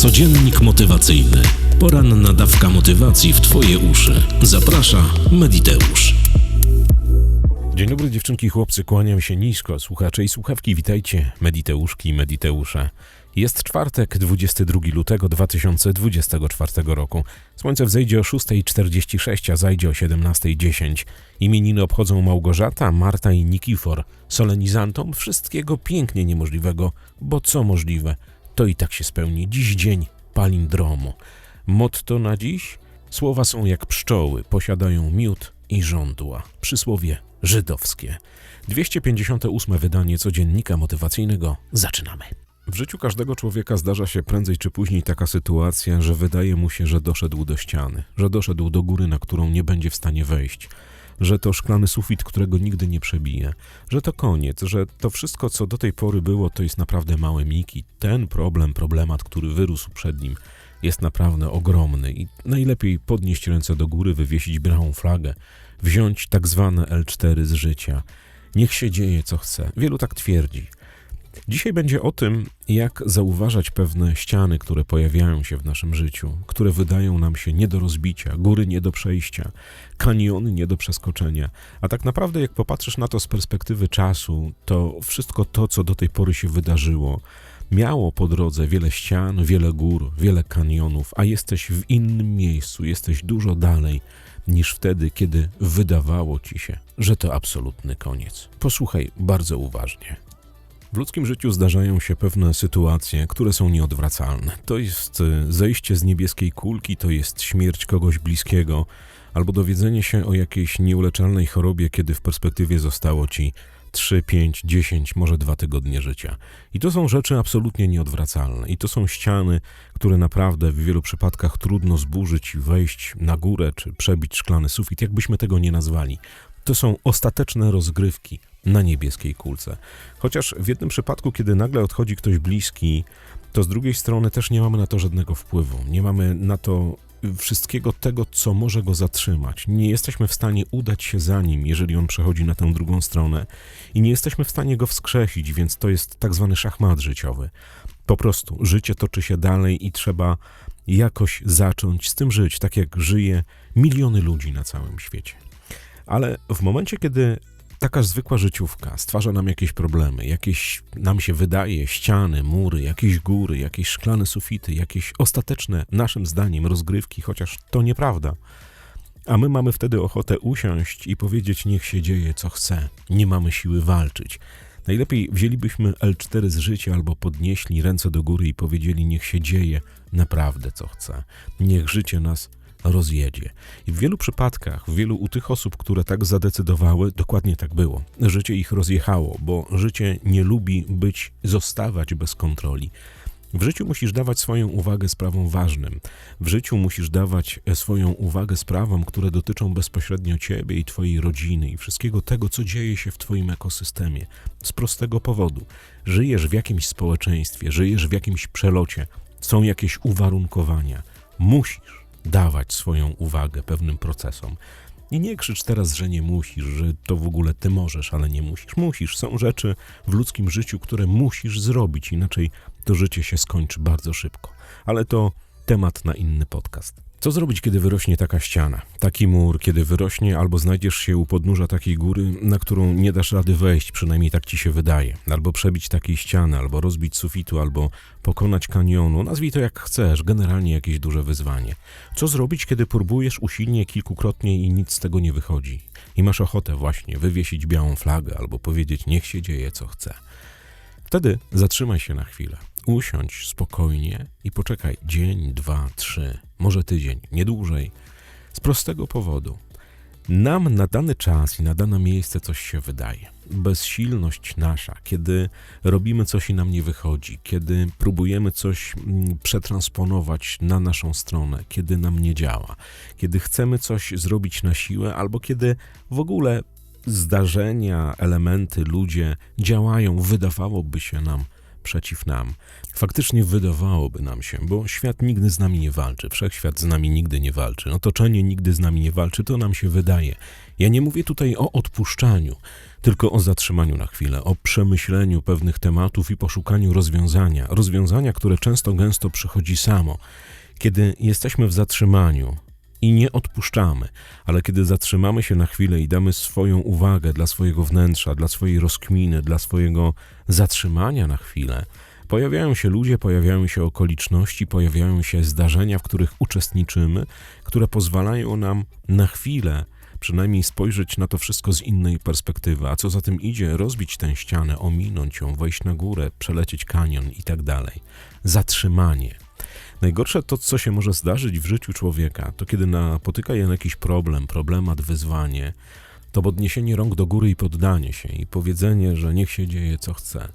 Codziennik motywacyjny. Poranna dawka motywacji w Twoje uszy. Zaprasza Mediteusz. Dzień dobry dziewczynki i chłopcy, kłaniam się nisko, słuchacze i słuchawki, witajcie, Mediteuszki i Mediteusze. Jest czwartek, 22 lutego 2024 roku. Słońce wzejdzie o 6.46, a zajdzie o 17.10. Imieniny obchodzą Małgorzata, Marta i Nikifor. Solenizantom wszystkiego pięknie niemożliwego, bo co możliwe, to i tak się spełni. Dziś dzień palindromu. Motto na dziś? Słowa są jak pszczoły, posiadają miód i żądła. Przysłowie żydowskie. 258 wydanie codziennika motywacyjnego. Zaczynamy. W życiu każdego człowieka zdarza się prędzej czy później taka sytuacja, że wydaje mu się, że doszedł do ściany, że doszedł do góry, na którą nie będzie w stanie wejść, że to szklany sufit, którego nigdy nie przebije, że to koniec, że to wszystko, co do tej pory było, to jest naprawdę małe miki. Ten problem, problemat, który wyrósł przed nim, jest naprawdę ogromny i najlepiej podnieść ręce do góry, wywiesić białą flagę, wziąć tak zwane L4 z życia. Niech się dzieje, co chce. Wielu tak twierdzi. Dzisiaj będzie o tym, jak zauważać pewne ściany, które pojawiają się w naszym życiu, które wydają nam się nie do rozbicia, góry nie do przejścia, kaniony nie do przeskoczenia. A tak naprawdę, jak popatrzysz na to z perspektywy czasu, to wszystko to, co do tej pory się wydarzyło, miało po drodze wiele ścian, wiele gór, wiele kanionów, a jesteś w innym miejscu, jesteś dużo dalej niż wtedy, kiedy wydawało ci się, że to absolutny koniec. Posłuchaj bardzo uważnie. W ludzkim życiu zdarzają się pewne sytuacje, które są nieodwracalne. To jest y, zejście z niebieskiej kulki, to jest śmierć kogoś bliskiego, albo dowiedzenie się o jakiejś nieuleczalnej chorobie, kiedy w perspektywie zostało ci 3, 5, 10, może dwa tygodnie życia. I to są rzeczy absolutnie nieodwracalne. I to są ściany, które naprawdę w wielu przypadkach trudno zburzyć i wejść na górę, czy przebić szklany sufit, jakbyśmy tego nie nazwali. To są ostateczne rozgrywki na niebieskiej kulce. Chociaż w jednym przypadku, kiedy nagle odchodzi ktoś bliski, to z drugiej strony też nie mamy na to żadnego wpływu. Nie mamy na to wszystkiego tego, co może go zatrzymać. Nie jesteśmy w stanie udać się za nim, jeżeli on przechodzi na tę drugą stronę, i nie jesteśmy w stanie go wskrzesić, więc to jest tak zwany szachmat życiowy. Po prostu życie toczy się dalej i trzeba jakoś zacząć z tym żyć, tak jak żyje miliony ludzi na całym świecie. Ale w momencie, kiedy taka zwykła życiówka stwarza nam jakieś problemy, jakieś nam się wydaje ściany, mury, jakieś góry, jakieś szklane sufity, jakieś ostateczne naszym zdaniem rozgrywki, chociaż to nieprawda. A my mamy wtedy ochotę usiąść i powiedzieć: Niech się dzieje, co chce. Nie mamy siły walczyć. Najlepiej wzięlibyśmy L4 z życia albo podnieśli ręce do góry i powiedzieli: Niech się dzieje naprawdę, co chce. Niech życie nas rozjedzie. I w wielu przypadkach, w wielu u tych osób, które tak zadecydowały, dokładnie tak było. Życie ich rozjechało, bo życie nie lubi być, zostawać bez kontroli. W życiu musisz dawać swoją uwagę sprawom ważnym. W życiu musisz dawać swoją uwagę sprawom, które dotyczą bezpośrednio ciebie i twojej rodziny i wszystkiego tego, co dzieje się w twoim ekosystemie. Z prostego powodu. Żyjesz w jakimś społeczeństwie, żyjesz w jakimś przelocie, są jakieś uwarunkowania. Musisz dawać swoją uwagę pewnym procesom. I nie krzycz teraz, że nie musisz, że to w ogóle ty możesz, ale nie musisz. Musisz. Są rzeczy w ludzkim życiu, które musisz zrobić, inaczej to życie się skończy bardzo szybko. Ale to temat na inny podcast. Co zrobić, kiedy wyrośnie taka ściana, taki mur, kiedy wyrośnie albo znajdziesz się u podnóża takiej góry, na którą nie dasz rady wejść, przynajmniej tak ci się wydaje, albo przebić takiej ściany, albo rozbić sufitu, albo pokonać kanionu, nazwij to jak chcesz, generalnie jakieś duże wyzwanie. Co zrobić, kiedy próbujesz usilnie kilkukrotnie i nic z tego nie wychodzi? I masz ochotę właśnie wywiesić białą flagę albo powiedzieć niech się dzieje co chce. Wtedy zatrzymaj się na chwilę, usiądź spokojnie i poczekaj dzień, dwa, trzy, może tydzień, nie dłużej. Z prostego powodu. Nam na dany czas i na dane miejsce coś się wydaje. Bezsilność nasza, kiedy robimy coś i nam nie wychodzi, kiedy próbujemy coś mm, przetransponować na naszą stronę, kiedy nam nie działa, kiedy chcemy coś zrobić na siłę, albo kiedy w ogóle zdarzenia, elementy, ludzie działają, wydawałoby się nam przeciw nam. Faktycznie wydawałoby nam się, bo świat nigdy z nami nie walczy, wszechświat z nami nigdy nie walczy, otoczenie nigdy z nami nie walczy, to nam się wydaje. Ja nie mówię tutaj o odpuszczaniu, tylko o zatrzymaniu na chwilę, o przemyśleniu pewnych tematów i poszukaniu rozwiązania. Rozwiązania, które często gęsto przychodzi samo. Kiedy jesteśmy w zatrzymaniu i nie odpuszczamy, ale kiedy zatrzymamy się na chwilę i damy swoją uwagę dla swojego wnętrza, dla swojej rozkminy, dla swojego zatrzymania na chwilę, pojawiają się ludzie, pojawiają się okoliczności, pojawiają się zdarzenia, w których uczestniczymy, które pozwalają nam na chwilę przynajmniej spojrzeć na to wszystko z innej perspektywy, a co za tym idzie, rozbić tę ścianę, ominąć ją, wejść na górę, przelecieć kanion i tak dalej. Zatrzymanie. Najgorsze to, co się może zdarzyć w życiu człowieka, to kiedy napotyka je na jakiś problem, problemat, wyzwanie, to podniesienie rąk do góry i poddanie się i powiedzenie, że niech się dzieje co chce.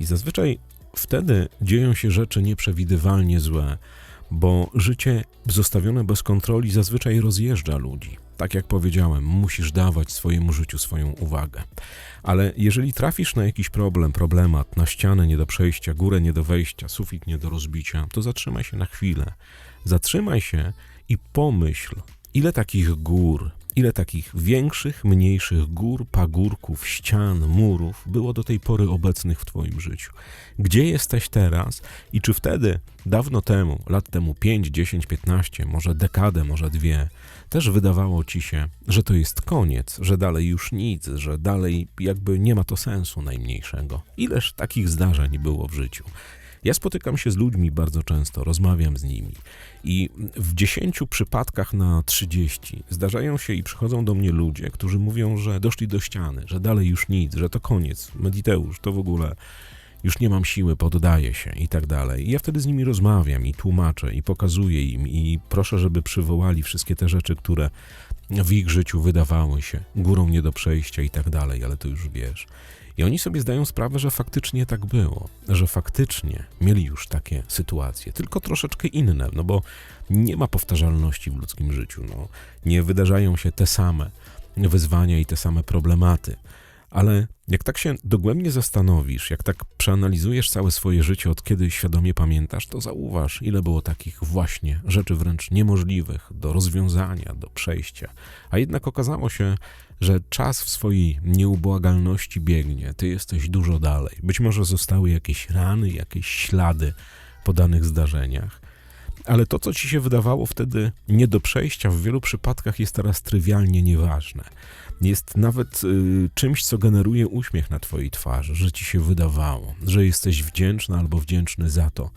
I zazwyczaj wtedy dzieją się rzeczy nieprzewidywalnie złe, bo życie zostawione bez kontroli zazwyczaj rozjeżdża ludzi. Tak jak powiedziałem, musisz dawać swojemu życiu swoją uwagę. Ale jeżeli trafisz na jakiś problem, problemat, na ścianę nie do przejścia, górę nie do wejścia, sufit nie do rozbicia, to zatrzymaj się na chwilę. Zatrzymaj się i pomyśl, ile takich gór, ile takich większych, mniejszych gór, pagórków, ścian, murów było do tej pory obecnych w Twoim życiu. Gdzie jesteś teraz i czy wtedy, dawno temu, lat temu 5, 10, 15, może dekadę, może dwie, też wydawało ci się, że to jest koniec, że dalej już nic, że dalej jakby nie ma to sensu najmniejszego. Ileż takich zdarzeń było w życiu. Ja spotykam się z ludźmi bardzo często, rozmawiam z nimi i w 10 przypadkach na 30 zdarzają się i przychodzą do mnie ludzie, którzy mówią, że doszli do ściany, że dalej już nic, że to koniec, Mediteusz, to w ogóle już nie mam siły, poddaję się i tak dalej. I ja wtedy z nimi rozmawiam i tłumaczę i pokazuję im i proszę, żeby przywołali wszystkie te rzeczy, które w ich życiu wydawały się górą nie do przejścia i tak dalej, ale to już wiesz. I oni sobie zdają sprawę, że faktycznie tak było, że faktycznie mieli już takie sytuacje, tylko troszeczkę inne, no bo nie ma powtarzalności w ludzkim życiu. No. Nie wydarzają się te same wyzwania i te same problematy. Ale jak tak się dogłębnie zastanowisz, jak tak przeanalizujesz całe swoje życie, od kiedy świadomie pamiętasz, to zauważ, ile było takich właśnie rzeczy wręcz niemożliwych do rozwiązania, do przejścia. A jednak okazało się, że czas w swojej nieubłagalności biegnie, ty jesteś dużo dalej. Być może zostały jakieś rany, jakieś ślady po danych zdarzeniach. Ale to, co ci się wydawało wtedy nie do przejścia, w wielu przypadkach jest teraz trywialnie nieważne jest nawet y, czymś, co generuje uśmiech na twojej twarzy, że ci się wydawało, że jesteś wdzięczna albo wdzięczny za to,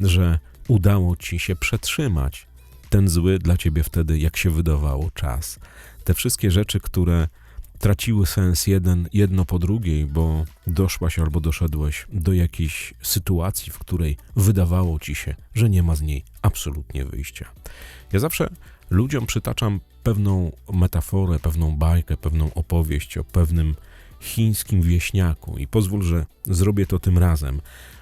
że udało ci się przetrzymać ten zły dla ciebie wtedy, jak się wydawało, czas. Te wszystkie rzeczy, które traciły sens jeden, jedno po drugiej, bo doszłaś albo doszedłeś do jakiejś sytuacji, w której wydawało ci się, że nie ma z niej absolutnie wyjścia. Ja zawsze ludziom przytaczam pewną metaforę, pewną bajkę, pewną opowieść o pewnym chińskim wieśniaku i pozwól, że zrobię to tym razem,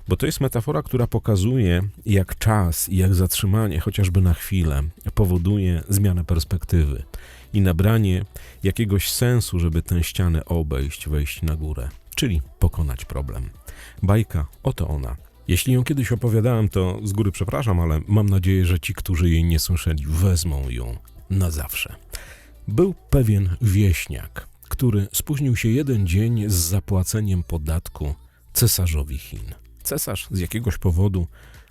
bo to jest metafora, która pokazuje, jak czas i jak zatrzymanie, chociażby na chwilę, powoduje zmianę perspektywy i nabranie jakiegoś sensu, żeby tę ścianę obejść, wejść na górę, czyli pokonać problem. Bajka, oto ona. Jeśli ją kiedyś opowiadałem, to z góry przepraszam, ale mam nadzieję, że ci, którzy jej nie słyszeli, wezmą ją na zawsze. Był pewien wieśniak, który spóźnił się jeden dzień z zapłaceniem podatku cesarzowi Chin. Cesarz z jakiegoś powodu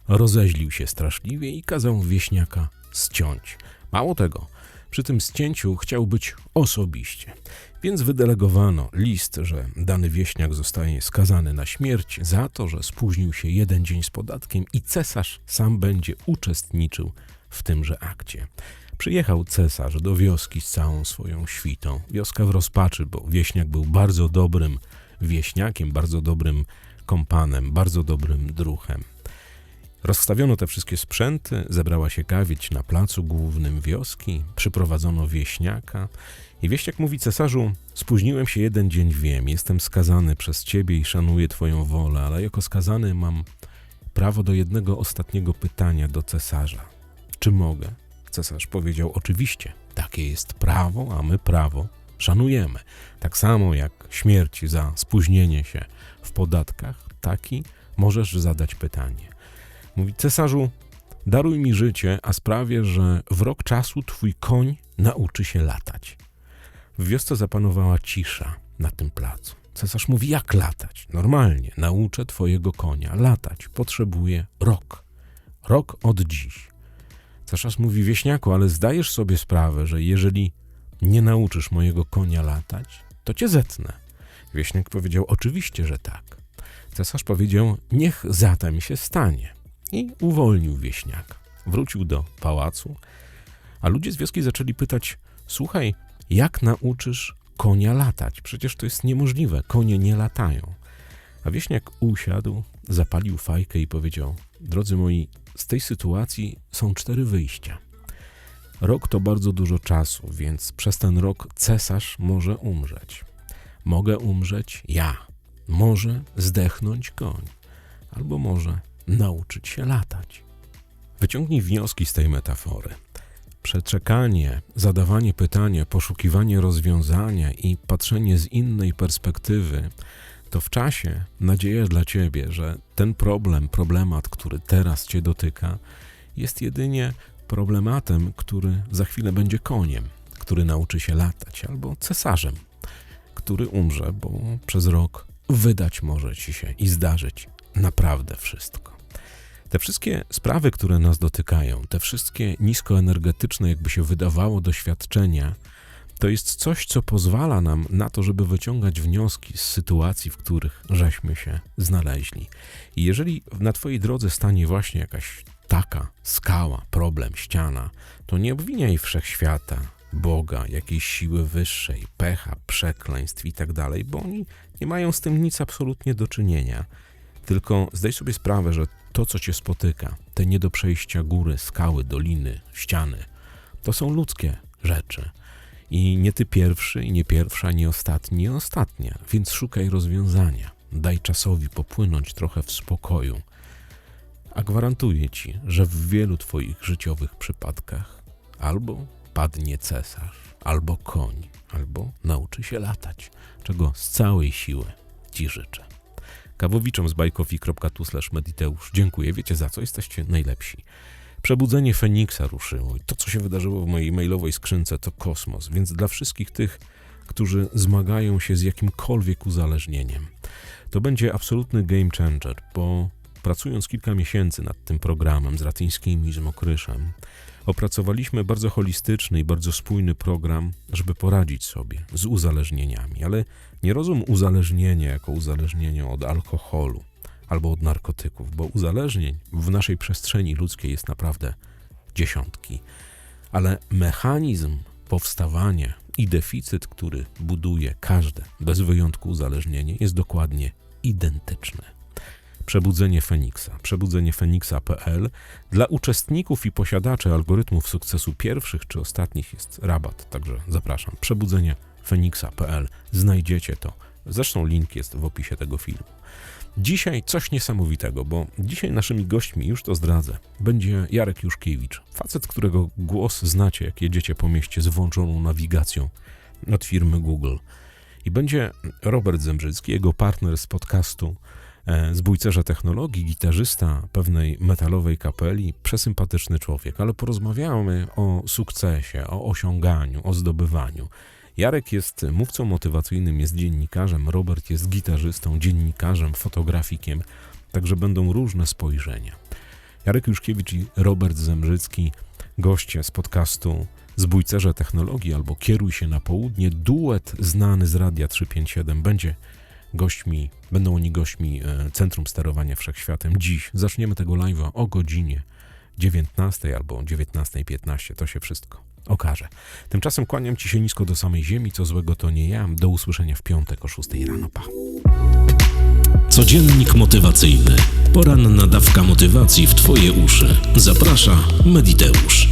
rozeźlił się straszliwie i kazał wieśniaka ściąć. Mało tego, przy tym ścięciu chciał być osobiście, więc wydelegowano list, że dany wieśniak zostaje skazany na śmierć za to, że spóźnił się jeden dzień z podatkiem i cesarz sam będzie uczestniczył w tymże akcie. Przyjechał cesarz do wioski z całą swoją świtą. Wioska w rozpaczy, bo wieśniak był bardzo dobrym wieśniakiem, bardzo dobrym kompanem, bardzo dobrym druhem. Rozstawiono te wszystkie sprzęty, zebrała się gawieć na placu głównym wioski, przyprowadzono wieśniaka i wieśniak mówi cesarzu, spóźniłem się jeden dzień, wiem, jestem skazany przez ciebie i szanuję twoją wolę, ale jako skazany mam prawo do jednego ostatniego pytania do cesarza. Czy mogę? Cesarz powiedział: Oczywiście, takie jest prawo, a my prawo szanujemy. Tak samo jak śmierć za spóźnienie się w podatkach, taki możesz zadać pytanie. Mówi, cesarzu, daruj mi życie, a sprawię, że w rok czasu twój koń nauczy się latać. W wiosce zapanowała cisza na tym placu. Cesarz mówi, jak latać? Normalnie, nauczę twojego konia latać. Potrzebuję rok. Rok od dziś. Cesarz mówi, wieśniaku, ale zdajesz sobie sprawę, że jeżeli nie nauczysz mojego konia latać, to cię zetnę. Wieśniak powiedział, oczywiście, że tak. Cesarz powiedział, niech zatem się stanie. I uwolnił wieśniaka. Wrócił do pałacu, a ludzie z wioski zaczęli pytać, słuchaj, jak nauczysz konia latać? Przecież to jest niemożliwe, konie nie latają. A wieśniak usiadł, zapalił fajkę i powiedział, drodzy moi, z tej sytuacji są cztery wyjścia. Rok to bardzo dużo czasu, więc przez ten rok cesarz może umrzeć. Mogę umrzeć ja. Może zdechnąć koń. Albo może nauczyć się latać. Wyciągnij wnioski z tej metafory. Przeczekanie, zadawanie pytania, poszukiwanie rozwiązania i patrzenie z innej perspektywy to w czasie nadzieja dla ciebie, że ten problem, problemat, który teraz cię dotyka, jest jedynie problematem, który za chwilę będzie koniem, który nauczy się latać, albo cesarzem, który umrze, bo przez rok wydać może ci się i zdarzyć naprawdę wszystko. Te wszystkie sprawy, które nas dotykają, te wszystkie niskoenergetyczne, jakby się wydawało, doświadczenia, to jest coś, co pozwala nam na to, żeby wyciągać wnioski z sytuacji, w których żeśmy się znaleźli. I jeżeli na Twojej drodze stanie właśnie jakaś taka skała, problem, ściana, to nie obwiniaj wszechświata, Boga, jakiejś siły wyższej, pecha, przekleństw i tak dalej, bo oni nie mają z tym nic absolutnie do czynienia. Tylko zdaj sobie sprawę, że to, co cię spotyka, te nie do przejścia góry, skały, doliny, ściany, to są ludzkie rzeczy. I nie ty pierwszy, i nie pierwsza, nie ostatni, nie ostatnia, więc szukaj rozwiązania. Daj czasowi popłynąć trochę w spokoju. A gwarantuję ci, że w wielu twoich życiowych przypadkach albo padnie cesarz, albo koń, albo nauczy się latać, czego z całej siły ci życzę. Kawowiczom z bajkofi.tu mediteusz dziękuję, wiecie za co, jesteście najlepsi. Przebudzenie Feniksa ruszyło i to, co się wydarzyło w mojej mailowej skrzynce, to kosmos, więc dla wszystkich tych, którzy zmagają się z jakimkolwiek uzależnieniem, to będzie absolutny game changer, bo pracując kilka miesięcy nad tym programem z Ratyńskimi z Mokryszem, opracowaliśmy bardzo holistyczny i bardzo spójny program, żeby poradzić sobie z uzależnieniami, ale nie rozum uzależnienia jako uzależnienia od alkoholu albo od narkotyków, bo uzależnień w naszej przestrzeni ludzkiej jest naprawdę dziesiątki, ale mechanizm powstawania i deficyt, który buduje każde bez wyjątku uzależnienie, jest dokładnie identyczny. Przebudzenie Feniksa. Przebudzenie Feniksa.pl. Dla uczestników i posiadaczy algorytmów sukcesu pierwszych czy ostatnich jest rabat, także zapraszam. Przebudzenie Feniksa.pl. Znajdziecie to. Zresztą link jest w opisie tego filmu. Dzisiaj coś niesamowitego, bo dzisiaj naszymi gośćmi, już to zdradzę, będzie Jarek Juszkiewicz. Facet, którego głos znacie, jak jedziecie po mieście z włączoną nawigacją od firmy Google. I będzie Robert Zembrzycki, jego partner z podcastu zbójcerza technologii, gitarzysta pewnej metalowej kapeli, przesympatyczny człowiek, ale porozmawiamy o sukcesie, o osiąganiu, o zdobywaniu. Jarek jest mówcą motywacyjnym, jest dziennikarzem, Robert jest gitarzystą, dziennikarzem, fotografikiem, także będą różne spojrzenia. Jarek Juszkiewicz i Robert Zembrzycki, goście z podcastu Zbójcerze Technologii albo Kieruj się na południe, duet znany z Radia 357 będzie gośćmi, będą oni gośćmi e, Centrum Sterowania Wszechświatem. Dziś zaczniemy tego live'a o godzinie 19 albo 19.15, to się wszystko okaże. Tymczasem kłaniam Ci się nisko do samej ziemi, co złego to nie ja. Do usłyszenia w piątek o 6 rano. Pa. Codziennik motywacyjny. Poranna dawka motywacji w Twoje uszy. Zaprasza Mediteusz.